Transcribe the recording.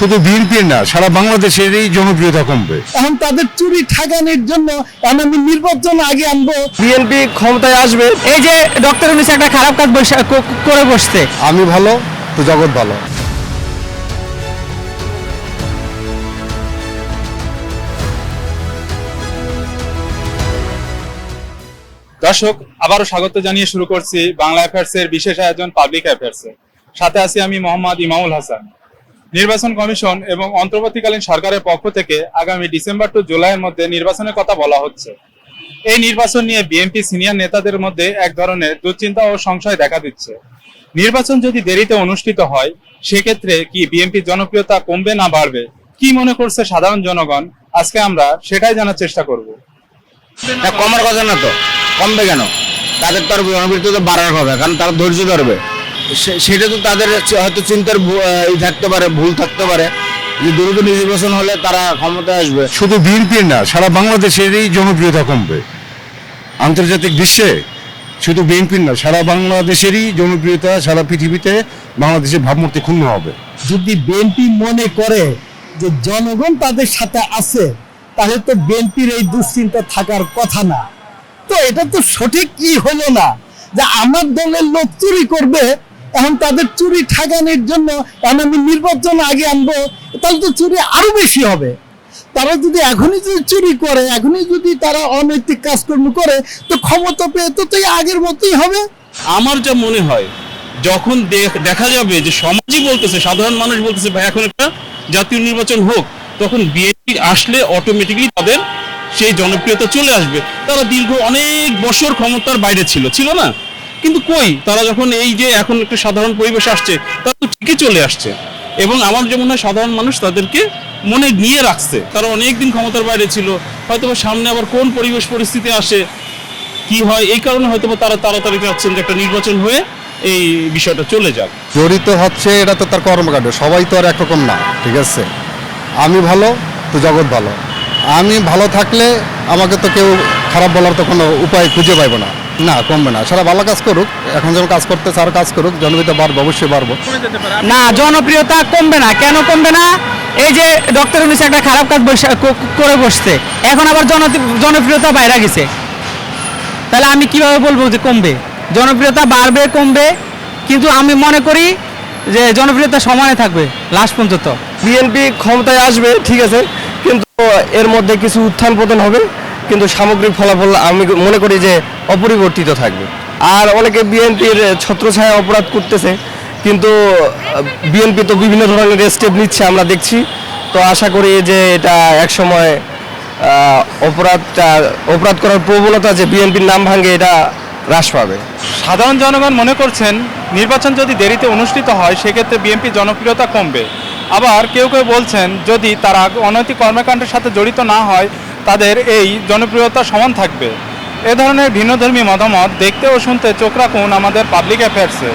শুধু বিএনপির না সারা বাংলাদেশেরই জনপ্রিয়তা কমবে। এখন তাদের চুরি ঠাকানির জন্য আমি নির্বাচন আগে আনব। বিএনপি ক্ষমতায় আসবে। এই যে ডক্টর উনিশ একটা খারাপ কাজ করে বসছে। আমি ভালো তো জগৎ ভালো। দর্শক আবারও স্বাগত জানিয়ে শুরু করছি বাংলা অ্যাফেয়ার্স এর বিশেষ আয়োজন পাবলিক অ্যাফেয়ার্স এর সাথে আছি আমি মোহাম্মদ ইমামুল হাসান। নির্বাচন কমিশন এবং অন্তর্বর্তীকালীন সরকারের পক্ষ থেকে আগামী ডিসেম্বর টু জুলাইয়ের মধ্যে নির্বাচনের কথা বলা হচ্ছে। এই নির্বাচন নিয়ে বিএনপি সিনিয়র নেতাদের মধ্যে এক ধরনের দুশ্চিন্তা ও সংশয় দেখা দিচ্ছে। নির্বাচন যদি দেরিতে অনুষ্ঠিত হয়, সেক্ষেত্রে কি বিএনপির জনপ্রিয়তা কমবে না বাড়বে? কি মনে করছে সাধারণ জনগণ? আজকে আমরা সেটাই জানার চেষ্টা করব। কমার কথা না তো। কমবে কেন? তাদের তো জনপ্রিয়তা বাড়ার হবে, কারণ তারা ধৈর্য ধরবে। সেটা তো তাদের হয়তো চিন্তার ই থাকতে পারে ভুল থাকতে পারে। যে দ্রুত নির্বাচন হলে তারা ক্ষমতায় আসবে। শুধু বিএনপির না সারা বাংলাদেশেরই জনপ্রিয়তা কমবে। আন্তর্জাতিক বিশ্বে শুধু বিএনপির না সারা বাংলাদেশেরই জনপ্রিয়তা সারা পৃথিবীতে বাংলাদেশের ভাবমূর্তি ক্ষুণ্ণ হবে। যদি বিএনপি মনে করে যে জনগণ তাদের সাথে আছে তাহলে তো বিএনপির এই দুশ্চিন্তা থাকার কথা না। তো এটা তো সঠিক কি হলো না যে আমার দলের লোক চুরি করবে এখন তাদের চুরি ঠাকানির জন্য এখন আমি নির্বাচন আগে আনব, তাহলে তো চুরি আরও বেশি হবে। তারা যদি এখনই যদি চুরি করে, এখনই যদি তারা অনৈতিক কাজকর্ম করে, তো ক্ষমতা পেয়ে তো তো এই আগের মতোই হবে। আমার যা মনে হয়, যখন দেখা যাবে যে সমাজই বলতেছে, সাধারণ মানুষ বলতেছে, ভাই, এখন একটা জাতীয় নির্বাচন হোক। তখন বিএনপি আসলে অটোমেটিকলি তাদের সেই জনপ্রিয়তা চলে আসবে। তারা দীর্ঘ অনেক বছর ক্ষমতার বাইরে ছিল। ছিল না? কিন্তু কই? তারা যখন এই যে এখন একটা সাধারণ পরিবেশ আসছে, তারা তো ঠিকই চলে আসছে। এবং আমার যেমন হয় সাধারণ মানুষ তাদেরকে মনে নিয়ে রাখছে। তারা অনেক দিন ক্ষমতার বাইরে ছিল। হয়তো সামনে আবার কোন পরিবেশ পরিস্থিতি আসে, কি হয়, এই কারণে হয়তো তারা তাড়াতাড়ি চাচ্ছেন যে একটা নির্বাচন হয়ে এই বিষয়টা চলে যাক। জড়িত হচ্ছে, এটা তো তার কর্মকাণ্ড। সবাই তো আর একরকম না, ঠিক আছে? আমি ভালো, তো জগৎ ভালো। আমি ভালো থাকলে আমাকে তো কেউ খারাপ বলার তো কোনো উপায় খুঁজে পাইবো না। না কমবে না। সারা ভালো কাজ করুক এখন যেমন কাজ করতে আরও কাজ করুক জনপ্রিয়তা বাড়বে অবশ্যই বাড়বো। না জনপ্রিয়তা কমবে না। কেন কমবে না? এই যে ডক্টর উনিশ একটা খারাপ কাজ করে বসছে। এখন আবার জন- জনপ্রিয়তা বাইরে গেছে। তাহলে আমি কীভাবে বলব যে কমবে? জনপ্রিয়তা বাড়বে কমবে। কিন্তু আমি মনে করি যে জনপ্রিয়তা সমানে থাকবে লাস্ট পর্যন্ত। বিএনপি ক্ষমতায় আসবে ঠিক আছে। কিন্তু এর মধ্যে কিছু উত্থান পতন হবে। কিন্তু সামগ্রিক ফলাফল আমি মনে করি যে অপরিবর্তিত থাকবে। আর অনেকে বিএনপির ছত্রছায়া অপরাধ করতেছে, কিন্তু বিএনপি তো বিভিন্ন ধরনের স্টেপ নিচ্ছে আমরা দেখছি। তো আশা করি যে এটা একসময় অপরাধটা, অপরাধ করার প্রবণতা যে বিএনপির নাম ভাঙে এটা হ্রাস পাবে। সাধারণ জনগণ মনে করছেন, নির্বাচন যদি দেরিতে অনুষ্ঠিত হয়, সেক্ষেত্রে বিএনপি জনপ্রিয়তা কমবে। আবার কেউ কেউ বলছেন, যদি তারা অনৈতিক কর্মকাণ্ডের সাথে জড়িত না হয় তাদের এই জনপ্রিয়তা সমান থাকবে। এ ধরনের ভিন্নধর্মী মতামত দেখতে ও শুনতে চোখ রাখুন আমাদের পাবলিক অ্যাফেয়ার্সে।